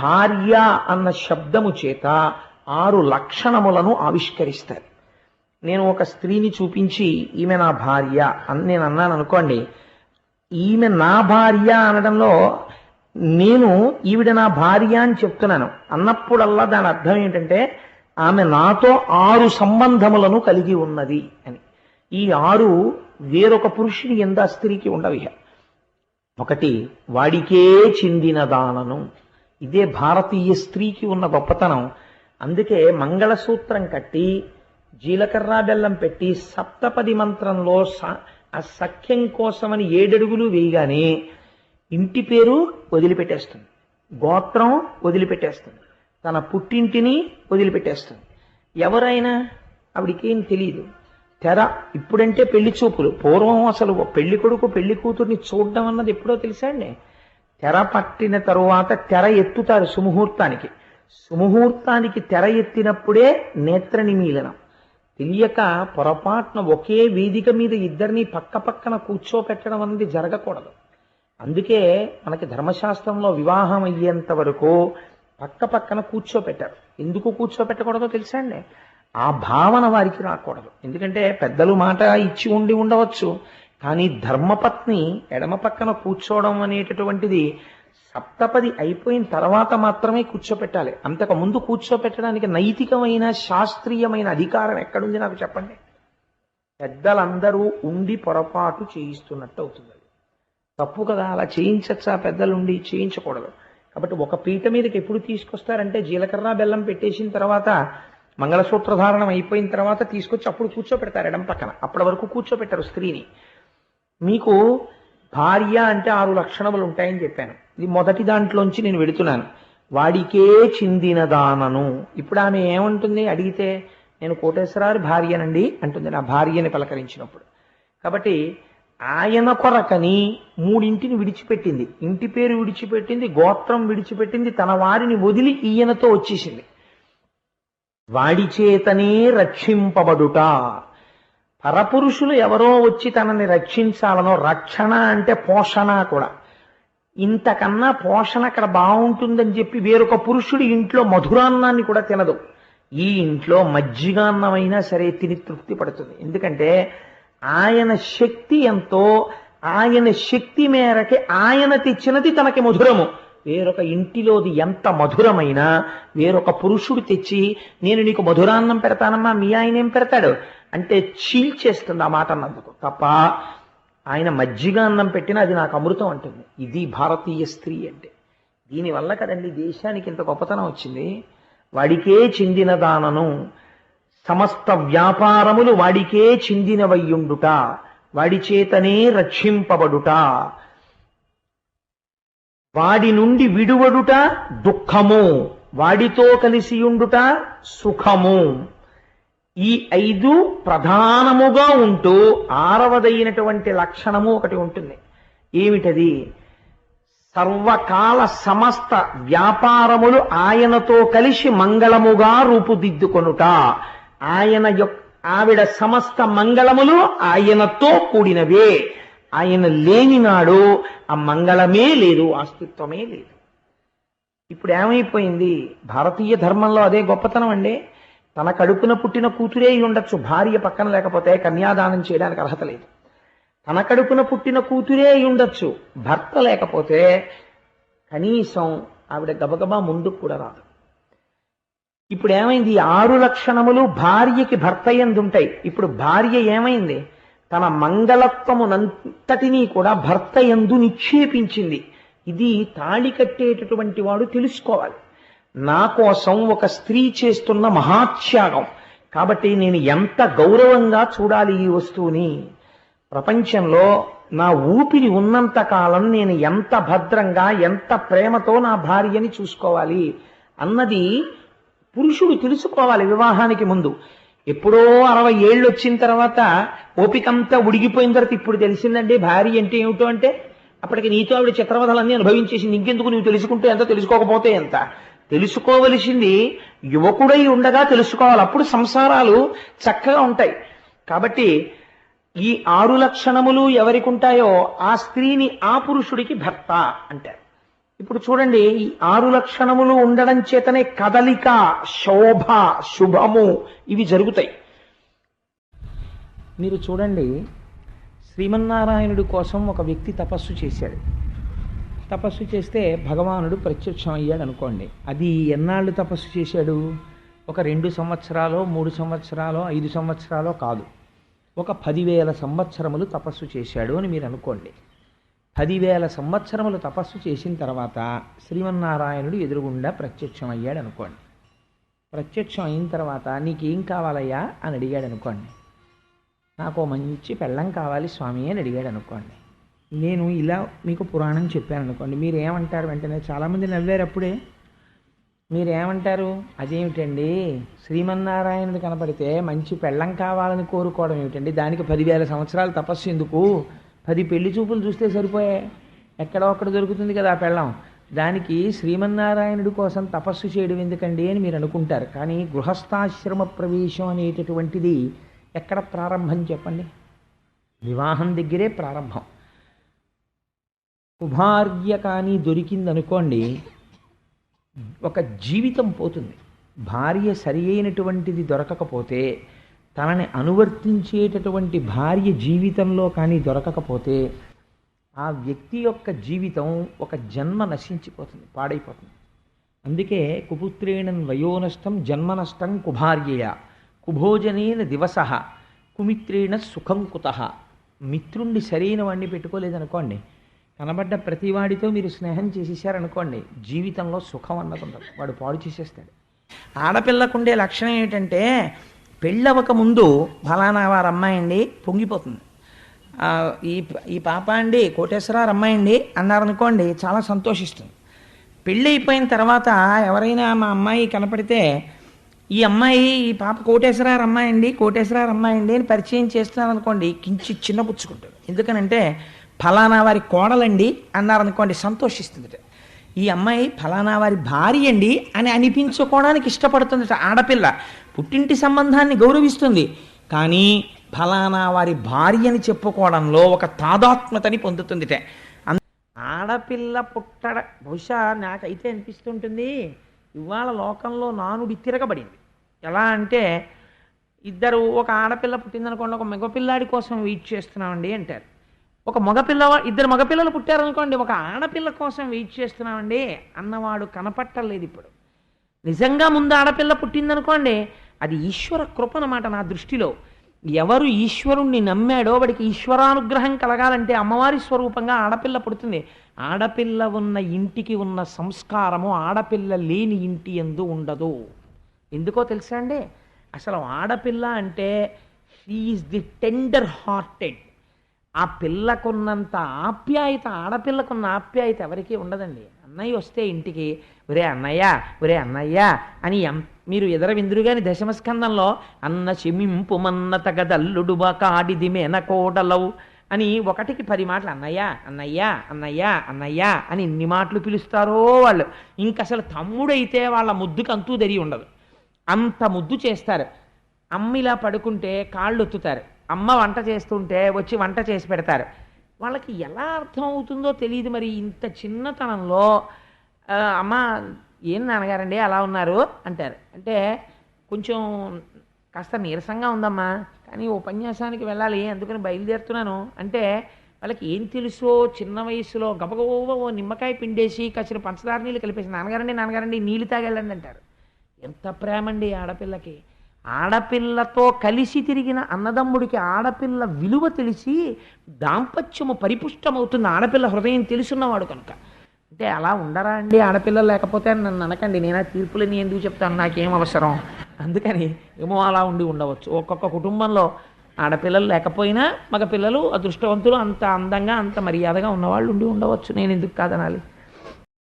భార్య అన్న శబ్దము చేత ఆరు లక్షణములను ఆవిష్కరిస్తారు. నేను ఒక స్త్రీని చూపించి ఈమె నా భార్య అని నేను అన్నాను అనుకోండి ఈమె నా భార్య అనడంలో నేను ఈవిడ నా భార్య అని చెప్తున్నాను. అన్నప్పుడల్లా దాని అర్థం ఏంటంటే ఆమె నాతో ఆరు సంబంధములను కలిగి ఉన్నది అని. ఈ ఆరు వేరొక పురుషుని ఎందా స్త్రీకి ఉండవు ఒకటి వాడికే చెందిన దానను. ఇదే భారతీయ స్త్రీకి ఉన్న గొప్పతనం. అందుకే మంగళసూత్రం కట్టి జీలకర్ర బెల్లం పెట్టి సప్తపది మంత్రంలో స- ఆ సఖ్యం కోసమని ఏడడుగులు వేయగానే ఇంటి పేరు వదిలిపెట్టేస్తుంది. గోత్రం వదిలిపెట్టేస్తుంది. తన పుట్టింటిని వదిలిపెట్టేస్తుంది. ఎవరైనా ఆవిడికేం తెలియదు తెర ఇప్పుడంటే పెళ్ళి చూపులు. పూర్వం అసలు పెళ్ళి కొడుకు పెళ్ళి కూతుర్ని చూడడం అన్నది ఎప్పుడో తెలుసా అండి తెర పట్టిన తరువాత తెర ఎత్తుతారు సుముహూర్తానికి. సుముహూర్తానికి తెర ఎత్తినప్పుడే నేత్ర నిమీలనం తెలియక పొరపాటున ఒకే వేదిక మీద ఇద్దరిని పక్క పక్కన కూర్చోపెట్టడం అనేది జరగకూడదు. అందుకే మనకి ధర్మశాస్త్రంలో వివాహం అయ్యేంత వరకు పక్క పక్కన కూర్చోపెట్టారు. ఎందుకు కూర్చోపెట్టకూడదో తెలుసా అండి? ఆ భావన వారికి రాకూడదు. ఎందుకంటే పెద్దలు మాట ఇచ్చి ఉండి ఉండవచ్చు. కానీ ధర్మపత్ని ఎడమ పక్కన కూర్చోవడం అనేటటువంటిది సప్తపది అయిపోయిన తర్వాత మాత్రమే కూర్చోపెట్టాలి. అంతకు ముందు కూర్చోపెట్టడానికి నైతికమైన శాస్త్రీయమైన అధికారం ఎక్కడుంది నాకు చెప్పండి? పెద్దలందరూ ఉండి పొరపాటు చేయిస్తున్నట్టు అవుతుంది. తప్పు కదా అలా చేయించచ్చా? పెద్దలుండి చేయించకూడదు. కాబట్టి ఒక పీట మీదకి ఎప్పుడు తీసుకొస్తారంటే జీలకర్ర బెల్లం పెట్టేసిన తర్వాత మంగళసూత్ర ధారణం అయిపోయిన తర్వాత తీసుకొచ్చి అప్పుడు కూర్చోపెడతారు ఎడం పక్కన. అప్పటి వరకు కూర్చోపెట్టారు స్త్రీని. మీకు భార్య అంటే ఆరు లక్షణములు ఉంటాయని చెప్పాను. ఇది మొదటి దాంట్లోంచి నేను వెడుతున్నాను. వాడికే చిందిన దానను. ఇప్పుడు ఆమె ఏమంటుంది? అడిగితే నేను కోటేశ్వరారి భార్యనండి అంటుంది. నా భార్యని పలకరించినప్పుడు. కాబట్టి ఆయన కొరకని మూడింటిని విడిచిపెట్టింది. ఇంటి పేరు విడిచిపెట్టింది గోత్రం విడిచిపెట్టింది తన వారిని వదిలి ఈయనతో వచ్చేసింది. వాడి చేతనే రక్షింపబడుట. పరపురుషులు ఎవరో వచ్చి తనని రక్షించాలనో రక్షణ అంటే పోషణ కూడా. ఇంతకన్నా పోషణ అక్కడ బాగుంటుందని చెప్పి వేరొక పురుషుడి ఇంట్లో మధురాన్నాన్ని కూడా తినదు. ఈ ఇంట్లో మజ్జిగాన్నమైనా సరే తిని తృప్తి పడుతుంది. ఎందుకంటే ఆయన శక్తి ఎంతో ఆయన శక్తి మేరకి ఆయన తెచ్చినది తనకి మధురము. వేరొక ఇంటిలోది ఎంత మధురమైనా వేరొక పురుషుడు తెచ్చి నేను నీకు మధురాన్నం పెడతానమ్మా మీ ఆయన ఏం పెడతాడు? అంటే చీల్చేస్తుంది ఆ మాట అన్నందుకు. తప్ప ఆయన మజ్జిగ అన్నం పెట్టినా అది నాకు అమృతం అంటుంది. ఇది భారతీయ స్త్రీ అంటే. దీనివల్ల కదండి దేశానికి ఇంత గొప్పతనం వచ్చింది? వాడికే చెందిన దానను సమస్త వ్యాపారములు వాడికే చెందినవయ్యుండుట వాడి చేతనే రక్షింపబడుట వాడి నుండి విడువడుట దుఃఖము వాడితో కలిసి ఉండుట సుఖము. ఈ ఐదు ప్రధానముగా ఉంటూ ఆరవదైనటువంటి లక్షణము ఒకటి ఉంటుంది. ఏమిటది? సర్వకాల సమస్త వ్యాపారములు ఆయనతో కలిసి మంగళముగా రూపుదిద్దుకొనుట. ఆయన యొక్క ఆవిడ సమస్త మంగళములు ఆయనతో కూడినవే. ఆయన లేనినాడు ఆ మంగళమే లేదు అస్తిత్వమే లేదు. ఇప్పుడు ఏమైపోయింది? భారతీయ ధర్మంలో అదే గొప్పతనం అండి. తన కడుపున పుట్టిన కూతురే ఉండొచ్చు భార్య పక్కన లేకపోతే కన్యాదానం చేయడానికి అర్హత లేదు. తన కడుపున పుట్టిన కూతురే అయి ఉండొచ్చు భర్త లేకపోతే కనీసం ఆవిడ గబగబా ముందుకు కూడా రాదు. ఇప్పుడు ఏమైంది? ఆరు లక్షణములు భార్యకి భర్త ఎందుంటాయి? ఇప్పుడు భార్య ఏమైంది? తన మంగళత్వమునంతటినీ కూడా భర్త ఎందు నిక్షేపించింది. ఇది తాళి కట్టేటటువంటి వాడు తెలుసుకోవాలి. నా కోసం ఒక స్త్రీ చేస్తున్న మహాత్యాగం. కాబట్టి నేను ఎంత గౌరవంగా చూడాలి ఈ వస్తువుని? ప్రపంచంలో నా ఊపిరి ఉన్నంత కాలం నేను ఎంత భద్రంగా ఎంత ప్రేమతో నా భార్యని చూసుకోవాలి అన్నది పురుషుడు తెలుసుకోవాలి వివాహానికి ముందు. ఎప్పుడో అరవై ఏళ్ళు వచ్చిన తర్వాత ఓపికంతా ఉడిగిపోయిన తర్వాత ఇప్పుడు తెలిసిందండి భార్య అంటే ఏమిటో అంటే అప్పటికి నీతో ఆవిడ చిత్రవధలన్నీ అనుభవించేసింది. ఇంకెందుకు నువ్వు తెలుసుకుంటే ఎంత తెలుసుకోకపోతే ఎంత? తెలుసుకోవలసింది యువకుడై ఉండగా తెలుసుకోవాలి. అప్పుడు సంసారాలు చక్కగా ఉంటాయి. కాబట్టి ఈ ఆరు లక్షణములు ఎవరికి ఉంటాయో ఆ స్త్రీని ఆ పురుషుడికి భర్త అంటారు. ఇప్పుడు చూడండి ఈ ఆరు లక్షణములు ఉండడం చేతనే కదలిక శోభ శుభము ఇవి జరుగుతాయి. మీరు చూడండి శ్రీమన్నారాయణుడి కోసం ఒక వ్యక్తి తపస్సు చేశాడు. తపస్సు చేస్తే భగవానుడు ప్రత్యక్షం అయ్యాడు అనుకోండి అది ఎన్నాళ్ళు తపస్సు చేశాడు? ఒక రెండు సంవత్సరాలో మూడు సంవత్సరాలో ఐదు సంవత్సరాలో కాదు. ఒక పదివేల సంవత్సరములు తపస్సు చేశాడు అని మీరు అనుకోండి. పదివేల సంవత్సరములు తపస్సు చేసిన తర్వాత శ్రీమన్నారాయణుడు ఎదురుగుండా ప్రత్యక్షం అయ్యాడు అనుకోండి ప్రత్యక్షం అయిన తర్వాత నీకేం కావాలయ్యా? అని అడిగాడు అనుకోండి నాకు మంచి పెళ్ళం కావాలి స్వామి అని అడిగాడు అనుకోండి నేను ఇలా మీకు పురాణం చెప్పాను అనుకోండి. మీరు ఏమంటారు వెంటనే చాలామంది నవ్వారు అప్పుడే. మీరు ఏమంటారు అదేమిటండి? శ్రీమన్నారాయణుడు కనపడితే మంచి పెళ్ళం కావాలని కోరుకోవడం ఏమిటండి? దానికి పదివేల సంవత్సరాల తపస్సు ఎందుకు? పది పెళ్ళి చూపులు చూస్తే సరిపోయే. ఎక్కడో అక్కడ దొరుకుతుంది కదా ఆ పెళ్ళం. దానికి శ్రీమన్నారాయణుడి కోసం తపస్సు చేయడం ఎందుకండి అని మీరు అనుకుంటారు. కానీ గృహస్థాశ్రమ ప్రవేశం అనేటటువంటిది ఎక్కడ ప్రారంభం చెప్పండి? వివాహం దగ్గరే ప్రారంభం. కుభార్య కానీ దొరికిందనుకోండి ఒక జీవితం పోతుంది. భార్య సరి అయినటువంటిది దొరకకపోతే తనని అనువర్తించేటటువంటి భార్య జీవితంలో కానీ దొరకకపోతే ఆ వ్యక్తి యొక్క జీవితం ఒక జన్మ నశించిపోతుంది పాడైపోతుంది. అందుకే కుపుత్రేణం వయోనష్టం జన్మనష్టం కుభార్యయ కుభోజనేన దివస కుమిత్రేణ సుఖం కుత. మిత్రుణ్ణి సరైన వాడిని పెట్టుకోలేదనుకోండి కనబడ్డ ప్రతివాడితో మీరు స్నేహం చేసేసారనుకోండి జీవితంలో సుఖం అన్నది ఉండదు. వాడు పాడు చేసేస్తాడు. ఆడపిల్లకుండే లక్షణం ఏంటంటే పెళ్ళవక ముందు ఫలానా వారు అమ్మాయి అండి పొంగిపోతుంది. ఈ ఈ పాప అండి కోటేశ్వరారు అమ్మాయి అండి అన్నారనుకోండి చాలా సంతోషిస్తుంది. పెళ్ళి అయిపోయిన తర్వాత ఎవరైనా మా అమ్మాయి కనపడితే ఈ అమ్మాయి ఈ పాప కోటేశ్వరారు అమ్మాయి అండి కోటేశ్వరారు అమ్మాయి అండి అని పరిచయం చేస్తున్నారనుకోండి కించి చిన్నపుచ్చుకుంటాడు ఎందుకనంటే ఫలానా వారి కోడలండి అన్నారనుకోండి సంతోషిస్తుంది ఈ అమ్మాయి ఫలానా వారి భార్య అండి అని అనిపించుకోవడానికి ఇష్టపడుతుంది ఆడపిల్ల. పుట్టింటి సంబంధాన్ని గౌరవిస్తుంది. కానీ ఫలానా వారి భార్య అని చెప్పుకోవడంలో ఒక తాదాత్మతని పొందుతుందిట. ఆడపిల్ల పుట్టడ బహుశా నాకైతే అనిపిస్తుంటుంది. ఇవాళ లోకంలో నానుడి తిరగబడింది. ఎలా అంటే ఇద్దరు ఒక ఆడపిల్ల పుట్టిందనుకోండి ఒక మగపిల్లాడి కోసం వెయిట్ చేస్తున్నామండి అంటారు. ఒక మగపిల్ల ఇద్దరు మగపిల్లలు పుట్టారనుకోండి ఒక ఆడపిల్ల కోసం వెయిట్ చేస్తున్నామండి. అన్నవాడు కనపట్టలేదు ఇప్పుడు. నిజంగా ముందు ఆడపిల్ల పుట్టిందనుకోండి అది ఈశ్వర కృప అన్నమాట నా దృష్టిలో. ఎవరు ఈశ్వరుణ్ణి నమ్మాడో వాడికి ఈశ్వరానుగ్రహం కలగాలంటే అమ్మవారి స్వరూపంగా ఆడపిల్ల పుడుతుంది. ఆడపిల్ల ఉన్న ఇంటికి ఉన్న సంస్కారము ఆడపిల్ల లేని ఇంటి ఎందు ఉండదు. ఎందుకో తెలుసా అండి? అసలు ఆడపిల్ల అంటే షీఈస్ ది టెండర్ హార్టెడ్ ఆ పిల్లకున్నంత ఆప్యాయత ఆడపిల్లకున్న ఆప్యాయత ఎవరికీ ఉండదండి. అన్నయ్య వస్తే ఇంటికి ఒరే అన్నయ్య ఒరే అన్నయ్య అని ఎం- మీరు ఎదరవిందురుగాని దశమస్కందంలో అన్న చెమింపు మన్న తగదల్లుడుబా కాడిది మేనకోడలవు అని ఒకటికి పది మాటలు అన్నయ్య అన్నయ్య అన్నయ్య అన్నయ్య అని ఎన్ని మాటలు పిలుస్తారో వాళ్ళు. ఇంక అసలు తమ్ముడైతే వాళ్ళ ముద్దుకు అంతూ తెరి ఉండదు. అంత ముద్దు చేస్తారు. అమ్మ ఇలా పడుకుంటే కాళ్ళు ఒత్తుతారు అమ్మ వంట చేస్తుంటే వచ్చి వంట చేసి పెడతారు. వాళ్ళకి ఎలా అర్థం అవుతుందో తెలియదు మరి. ఇంత చిన్నతనంలో అమ్మ ఏం నాన్నగారండి? అలా ఉన్నారు? అంటారు. అంటే కొంచెం కాస్త నీరసంగా ఉందమ్మా. కానీ ఉపన్యాసానికి వెళ్ళాలి అందుకని బయలుదేరుతున్నాను. అంటే వాళ్ళకి ఏం తెలుసో చిన్న వయసులో గబగబ ఓ నిమ్మకాయ పిండేసి కసిన పంచదార నీళ్ళు కలిపేసి నాన్నగారండి నాన్నగారండి నీళ్ళు తాగెళ్ళండి అంటారు. ఎంత ప్రేమండి ఆడపిల్లకి. ఆడపిల్లతో కలిసి తిరిగిన అన్నదమ్ముడికి ఆడపిల్ల విలువ తెలిసి దాంపత్యము పరిపుష్టమవుతుంది ఆడపిల్ల హృదయం తెలుసున్నవాడు కనుక. అంటే అలా ఉండరా అండి ఆడపిల్లలు లేకపోతే నన్ను అనకండి నేను ఆ తీర్పులని ఎందుకు చెప్తాను నాకేం అవసరం? అందుకని ఏమో అలా ఉండి ఉండవచ్చు. ఒక్కొక్క కుటుంబంలో ఆడపిల్లలు లేకపోయినా మగ పిల్లలు అదృష్టవంతులు అంత అందంగా అంత మర్యాదగా ఉన్నవాళ్ళు ఉండి ఉండవచ్చు. నేను ఎందుకు కాదనాలి?